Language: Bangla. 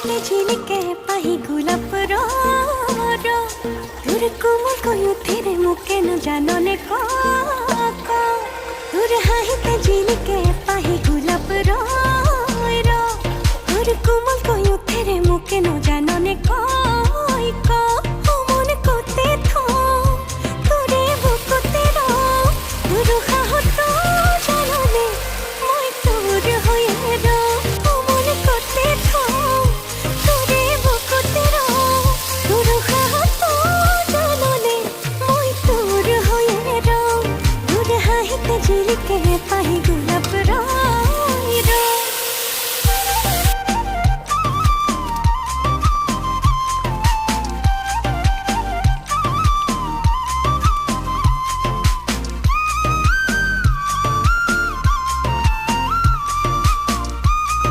হাহিতে ঝিলিকে পাহি গোলাপ রোর র তোর কোমল কয়ুথিরে মুকে ন জাননে ক ক তোর হাহিতে ঝিলিকে